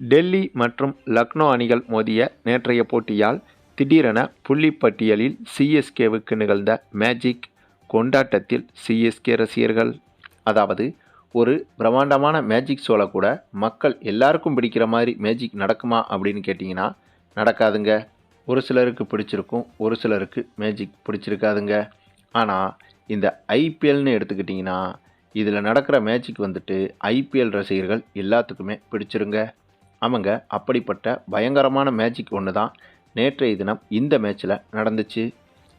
டெல்லி மற்றும் லக்னோ அணிகள் மோதிய நேற்றைய போட்டியால் திடீரென புள்ளிப்பட்டியலில் சிஎஸ்கேவுக்கு நிகழ்ந்த மேஜிக் கொண்டாட்டத்தில் சிஎஸ்கே ரசிகர்கள். அதாவது ஒரு பிரம்மாண்டமான மேஜிக் ஷோவில் கூட மக்கள் எல்லாருக்கும் பிடிக்கிற மாதிரி மேஜிக் நடக்குமா அப்படின்னு கேட்டிங்கன்னா நடக்காதுங்க. ஒரு சிலருக்கு பிடிச்சிருக்கும் ஒரு சிலருக்கு மேஜிக் பிடிச்சிருக்காதுங்க. ஆனால் இந்த ஐபிஎல்னு எடுத்துக்கிட்டிங்கன்னா இதில் நடக்கிற மேஜிக் வந்துட்டு ஐபிஎல் ரசிகர்கள் எல்லாத்துக்குமே பிடிச்சிருங்க. ஆமாங்க அப்படிப்பட்ட பயங்கரமான மேஜிக் ஒன்று தான் நேற்றைய தினம் இந்த மேட்ச்சில் நடந்துச்சு.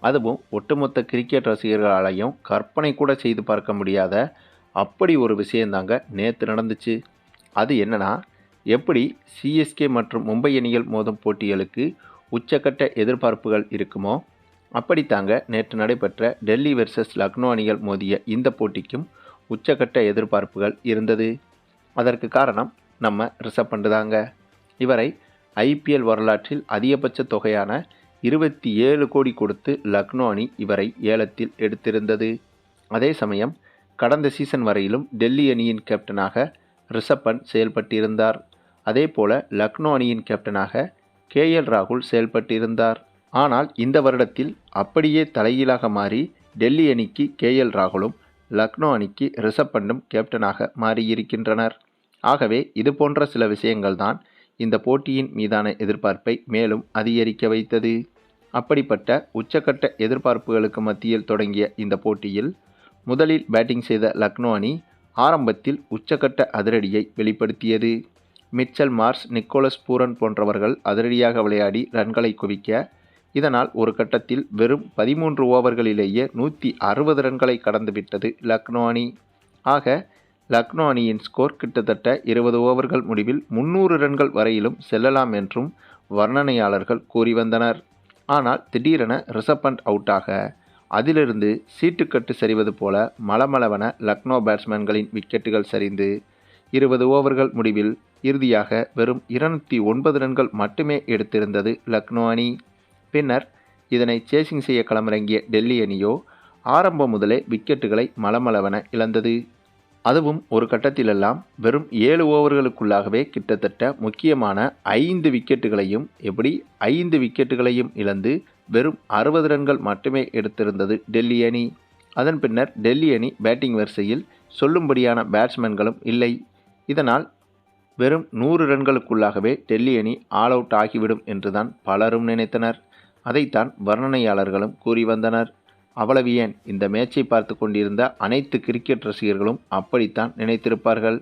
அதுவும் ஒட்டுமொத்த கிரிக்கெட் ரசிகர்களாலையும் கற்பனை கூட செய்து பார்க்க முடியாத அப்படி ஒரு விஷயந்தாங்க நேற்று நடந்துச்சு. அது என்னன்னா எப்படி சிஎஸ்கே மற்றும் மும்பை அணிகள் மோதும் போட்டிகளுக்கு உச்சக்கட்ட எதிர்பார்ப்புகள் இருக்குமோ அப்படித்தாங்க நேற்று நடைபெற்ற டெல்லி வெர்சஸ் லக்னோ அணிகள் மோதிய இந்த போட்டிக்கும் உச்சக்கட்ட எதிர்பார்ப்புகள் இருந்தது. அதற்கு காரணம் நம்ம ரிசப் பண்ணுதாங்க இவரை ஐபிஎல் வரலாற்றில் அதிகபட்ச தொகையான இருபத்தி ஏழு கோடி கொடுத்து லக்னோ அணி இவரை ஏலத்தில் எடுத்திருந்தது. அதே சமயம் கடந்த சீசன் வரையிலும் டெல்லி அணியின் கேப்டனாக ரிஷப் பண்ட் செயல்பட்டிருந்தார். அதே போல லக்னோ அணியின் கேப்டனாக கே எல் ராகுல் செயல்பட்டிருந்தார். ஆனால் இந்த வருடத்தில் அப்படியே தலைகீழாக மாறி டெல்லி அணிக்கு கே எல் ராகுலும் லக்னோ அணிக்கு ரிஷப் பண்டும் கேப்டனாக மாறியிருக்கின்றனர். ஆகவே இது போன்ற சில விஷயங்கள் தான் இந்த போட்டியின் மீதான எதிர்பார்ப்பை மேலும் அதிகரிக்க வைத்தது. அப்படிப்பட்ட உச்சக்கட்ட எதிர்பார்ப்புகளுக்கு மத்தியில் தொடங்கிய இந்த போட்டியில் முதலில் பேட்டிங் செய்த லக்னோ அணி ஆரம்பத்தில் உச்சக்கட்ட அதிரடியை வெளிப்படுத்தியது. மிச்சல் மார்ஸ் நிக்கோலஸ் பூரன் போன்றவர்கள் அதிரடியாக விளையாடி ரன்களை குவிக்க இதனால் ஒரு கட்டத்தில் வெறும் பதிமூன்று ஓவர்களிலேயே நூற்றி அறுபது ரன்களை கடந்துவிட்டது லக்னோ அணி. ஆக லக்னோ அணியின் ஸ்கோர் கிட்டத்தட்ட இருபது ஓவர்கள் முடிவில் முன்னூறு ரன்கள் வரையிலும் செல்லலாம் என்றும் வர்ணனையாளர்கள் கூறி வந்தனர். ஆனால் திடீரென ரிஷப் பண்ட் அவுட்டாக அதிலிருந்து சீட்டுக்கட்டு சரிவது போல மலமளவன லக்னோ பேட்ஸ்மேன்களின் விக்கெட்டுகள் சரிந்து இருபது ஓவர்கள் முடிவில் இறுதியாக வெறும் இருநூற்றி ஒன்பது ரன்கள் மட்டுமே எடுத்திருந்தது லக்னோ அணி. பின்னர் இதனை சேசிங் செய்ய களமிறங்கிய டெல்லி அணியோ ஆரம்பம் முதலே விக்கெட்டுகளை மலமளவன இழந்தது. அதுவும் ஒரு கட்டத்திலெல்லாம் வெறும் ஏழு ஓவர்களுக்குள்ளாகவே கிட்டத்தட்ட முக்கியமான ஐந்து விக்கெட்டுகளையும் எப்படி ஐந்து விக்கெட்டுகளையும் இழந்து வெறும் அறுபது ரன்கள் மட்டுமே எடுத்திருந்தது டெல்லி அணி. அதன் பின்னர் டெல்லி அணி பேட்டிங் வரிசையில் சொல்லும்படியான பேட்ஸ்மேன்களும் இல்லை. இதனால் வெறும் நூறு ரன்களுக்குள்ளாகவே டெல்லி அணி ஆல் அவுட் ஆகிவிடும் என்றுதான் பலரும் நினைத்தனர். அதைத்தான் வர்ணனையாளர்களும் கூறி வந்தனர். அவ்வளவு ஏன்? இந்த மேட்சை பார்த்து கொண்டிருந்த அனைத்து கிரிக்கெட் ரசிகர்களும் அப்படித்தான் நினைத்திருப்பார்கள்.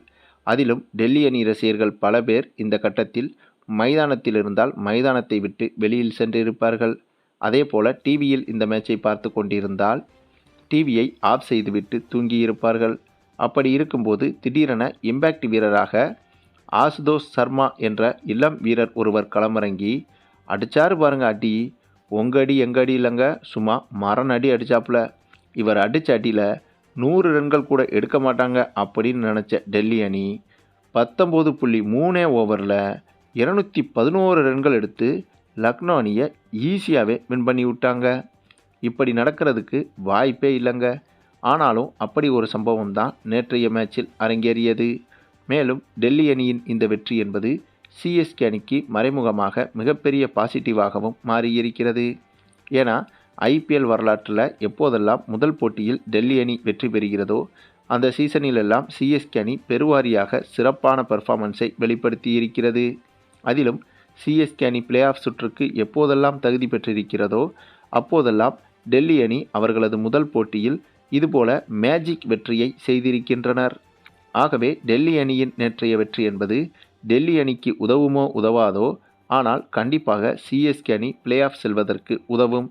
அதிலும் டெல்லி அணி ரசிகர்கள் பல பேர் இந்த கட்டத்தில் மைதானத்தில் இருந்தால் மைதானத்தை விட்டு வெளியில் சென்றிருப்பார்கள். அதே போல டிவியில் இந்த மேட்சை பார்த்து கொண்டிருந்தால் டிவியை ஆஃப் செய்துவிட்டு தூங்கியிருப்பார்கள். அப்படி இருக்கும்போது திடீரென இம்பேக்ட் வீரராக ஆசுதோஷ் சர்மா என்ற இளம் வீரர் ஒருவர் களமிறங்கி அடிச்சாரு பாருங்க அடி உங்க அடி எங்க அடி இல்லைங்க. சும்மா மரண அடி அடிச்சாப்புல. இவர் அடித்த அடியில் நூறு ரன்கள் கூட எடுக்க மாட்டாங்க அப்படின்னு நினச்ச டெல்லி அணி பத்தொம்போது புள்ளி மூணே ஓவரில் இரநூத்தி பதினோரு ரன்கள் எடுத்து லக்னோ அணியை ஈஸியாகவே வின் பண்ணி விட்டாங்க. இப்படி நடக்கிறதுக்கு வாய்ப்பே இல்லைங்க. ஆனாலும் அப்படி ஒரு சம்பவம் தான் நேற்றைய மேட்சில் அரங்கேறியது. மேலும் டெல்லி அணியின் இந்த வெற்றி என்பது சிஎஸ்கே அணிக்கு மறைமுகமாக மிகப்பெரிய பாசிட்டிவாகவும் மாறியிருக்கிறது. ஏன்னா ஐபிஎல் வரலாற்றில் எப்போதெல்லாம் முதல் போட்டியில் டெல்லி அணி வெற்றி பெறுகிறதோ அந்த சீசனிலெல்லாம் சிஎஸ்கே அணி பெருவாரியாக சிறப்பான பெர்ஃபார்மன்ஸை வெளிப்படுத்தியிருக்கிறது. அதிலும் சிஎஸ்கே அணி பிளே ஆஃப் சுற்றுக்கு எப்போதெல்லாம் தகுதி பெற்றிருக்கிறதோ அப்போதெல்லாம் டெல்லி அணி அவர்களது முதல் போட்டியில் இதுபோல மேஜிக் வெற்றியை செய்திருக்கின்றனர். ஆகவே டெல்லி அணியின் நேற்றைய வெற்றி என்பது டெல்லி அணிக்கு உதவுமோ உதவாதோ ஆனால் கண்டிப்பாக சிஎஸ்கே அணி பிளே ஆஃப் செல்வதற்கு உதவும்.